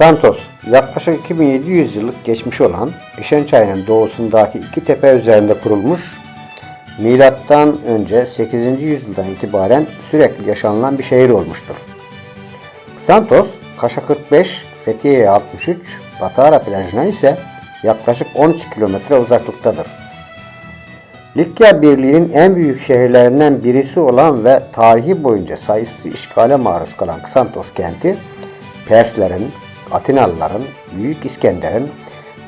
Santos, yaklaşık 2700 yıllık geçmişi olan İşençay'ın doğusundaki iki tepe üzerinde kurulmuş, milattan önce 8. yüzyıldan itibaren sürekli yaşanılan bir şehir olmuştur. Santos, Kaş'a 45, Fethiye'ye 63, Batara plajına ise yaklaşık 13 kilometre uzaklıktadır. Likya Birliği'nin en büyük şehirlerinden birisi olan ve tarihi boyunca sayısız işgale maruz kalan Santos kenti, Perslerin, Atinalıların, Büyük İskender'in,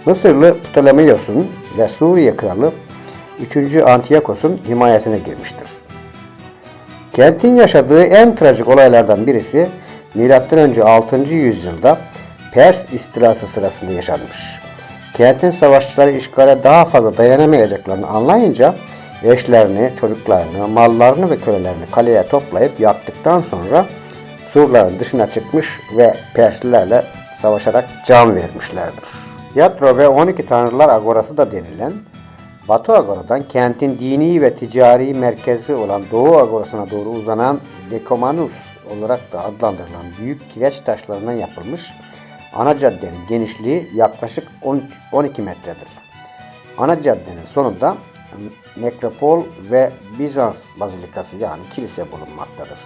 Mısırlı Ptolemaios'un ve Suriye kralı 3. Antiyakos'un himayesine girmiştir. Kentin yaşadığı en trajik olaylardan birisi M.Ö. 6. yüzyılda Pers istilası sırasında yaşanmış. Kentin savaşçıları işgale daha fazla dayanamayacaklarını anlayınca eşlerini, çocuklarını, mallarını ve kölelerini kaleye toplayıp yaktıktan sonra surların dışına çıkmış ve Perslilerle savaşarak can vermişlerdir. Yatro ve 12 Tanrılar Agorası da denilen Batı Agora'dan kentin dini ve ticari merkezi olan Doğu Agorası'na doğru uzanan Dekomanus olarak da adlandırılan büyük kireç taşlarından yapılmış ana caddenin genişliği yaklaşık 13 12 metredir. Ana caddenin sonunda nekropol ve Bizans bazilikası yani kilise bulunmaktadır.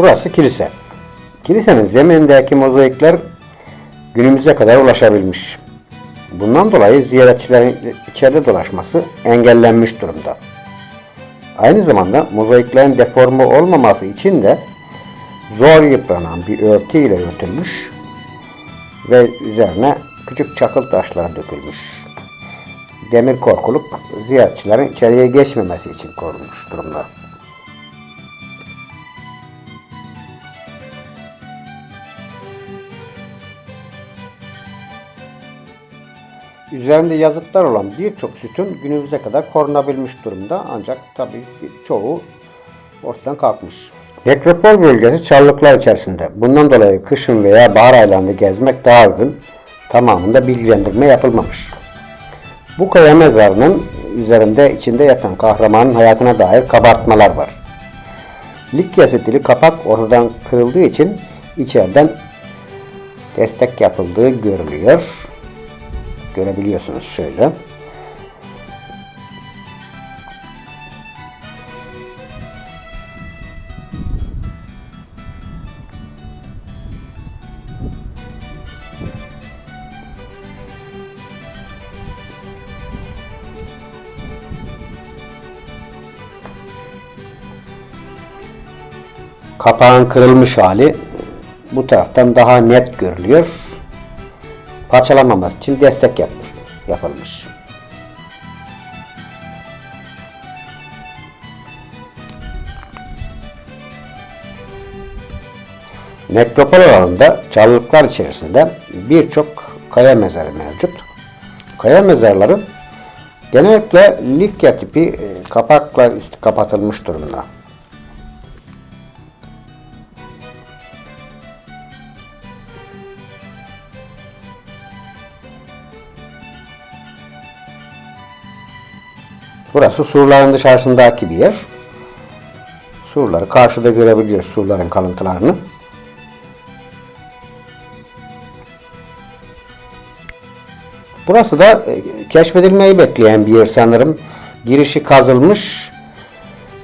Burası kilise. Kilisenin zeminindeki mozaikler günümüze kadar ulaşabilmiş. Bundan dolayı ziyaretçilerin içeride dolaşması engellenmiş durumda. Aynı zamanda mozaiklerin deforme olmaması için de zor yıpranan bir örtü ile örtülmüş ve üzerine küçük çakıl taşları dökülmüş. Demir korkuluk ziyaretçilerin içeriye geçmemesi için korunmuş durumda. Üzerinde yazıtlar olan birçok sütun günümüze kadar korunabilmiş durumda ancak tabii çoğu ortadan kalkmış. Nekropol bölgesi çarlıklar içerisinde. Bundan dolayı kışın veya bahar aylarında gezmek daha uygun. Tamamında bilgilendirme yapılmamış. Bu kaya mezarının üzerinde içinde yatan kahramanın hayatına dair kabartmalar var. Likya stili kapak ortadan kırıldığı için içeriden destek yapıldığı görülüyor. Görebiliyorsunuz şöyle. Kapağın kırılmış hali bu taraftan daha net görülüyor. Parçalanmaması için destek yapmış, yapılmış. Nekropol alanında çalılıklar içerisinde birçok kaya mezarı mevcut. Kaya mezarları genellikle Likya tipi e, kapakla üstü kapatılmış durumda. Burası surların dışarısındaki bir yer. Surları karşıda görebiliyoruz surların kalıntılarını. Burası da e, keşfedilmeyi bekleyen bir yer sanırım. Girişi kazılmış.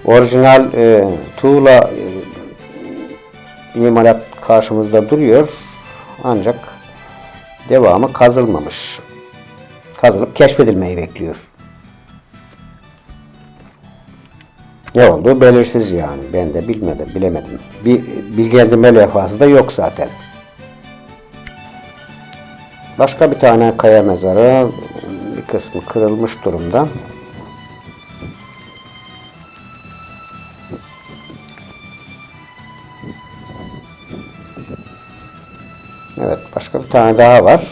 Orijinal e, tuğla e, imalat karşımızda duruyor. Ancak devamı kazılmamış. Kazılıp keşfedilmeyi bekliyor. Ne olduğu belirsiz yani. Ben de bilmedim, bilemedim. Bir bilgilendirme levhası da yok zaten. Başka bir tane kaya mezarı bir kısmı kırılmış durumda. Evet, başka bir tane daha var.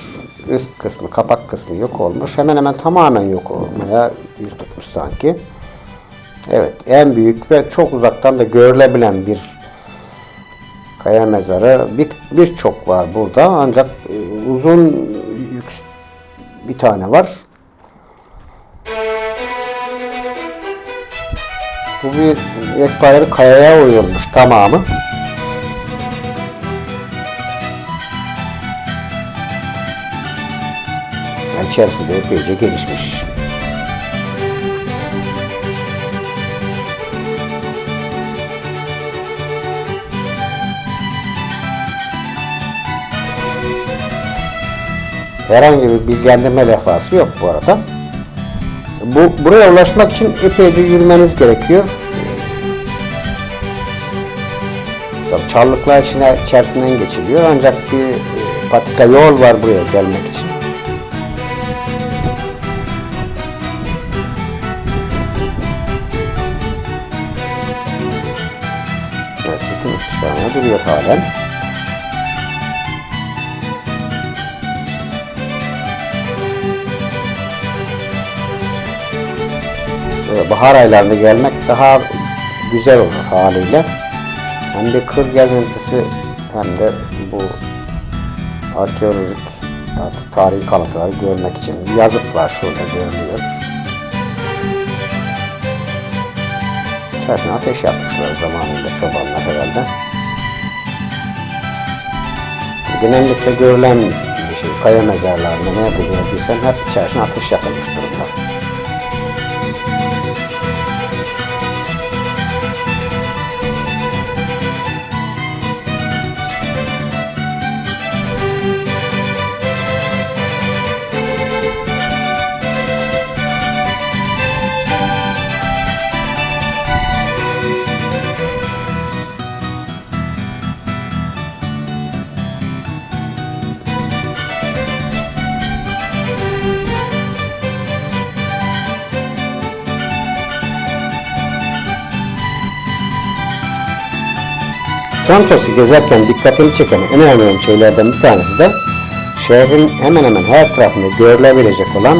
Üst kısmı, kapak kısmı yok olmuş. Hemen hemen tamamen yok olmaya yüz tutmuş sanki. Evet, en büyük ve çok uzaktan da görülebilen bir Kaya mezarı bir birçok var burada ancak e, uzun bir tane var. Bu bir yekpare kayaya oyulmuş tamamı. İçerisi de epeyce gelişmiş. Herhangi bir bilgilendirme levhası yok bu arada. Bu buraya ulaşmak için epeyce yürümeniz gerekiyor. Tabii Çarlıklar içine, içerisinden geçiliyor ancak bir e, patika yol var buraya gelmek için. Evet, duruyor halen. Bahar aylarında gelmek daha güzel olur haliyle. Hem de kır gezintisi hem de bu arkeolojik artık tarihi kalıntıları görmek için bir yazık var şurada görünüyor. İçerisine ateş yapmışlar zamanında çobanlar herhalde. Genellikle görülen bir şey kaya mezarlarında nerede gördüysen hep içerisine ateş yakılmış durumda. Santos'u gezerken dikkatimi çeken en önemli şeylerden bir tanesi de şehrin hemen hemen her tarafında görülebilecek olan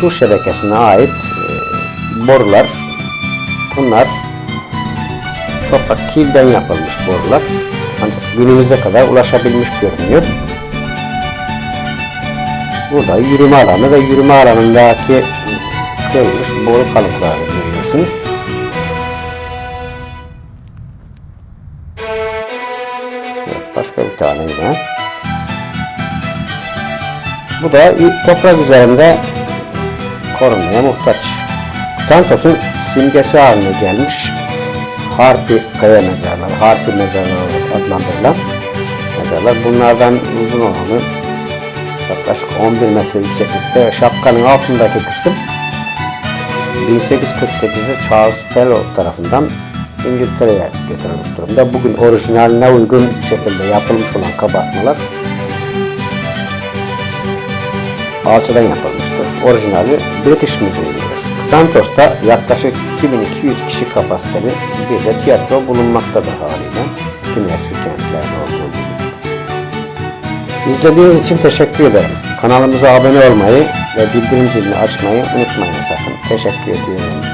su şebekesine ait e, borular. Bunlar toprak kilden yapılmış borular. Ancak günümüze kadar ulaşabilmiş görünüyor. Burada yürüme alanı ve yürüme alanındaki kırılmış boru kalıplarını görüyorsunuz. Başka bir tane yine. Bu da toprak üzerinde korunmaya muhtaç. Santos'un simgesi haline gelmiş Harpi kaya mezarları, Harpi mezarları olarak adlandırılan mezarlar. Bunlardan uzun olanı yaklaşık 11 metre yükseklikte şapkanın altındaki kısım 1848'de Charles Fellow tarafından İngiltere'ye götürülmüş durumda. Bugün orijinaline uygun şekilde yapılmış olan kabartmalar alçıdan yapılmıştır. Orijinali British Museum'dur. Santos'ta yaklaşık 2200 kişi kapasiteli bir de tiyatro bulunmaktadır haliyle. Tüm eski kentlerde olduğu gibi. İzlediğiniz için teşekkür ederim. Kanalımıza abone olmayı ve bildirim zilini açmayı unutmayın sakın. Teşekkür ediyorum.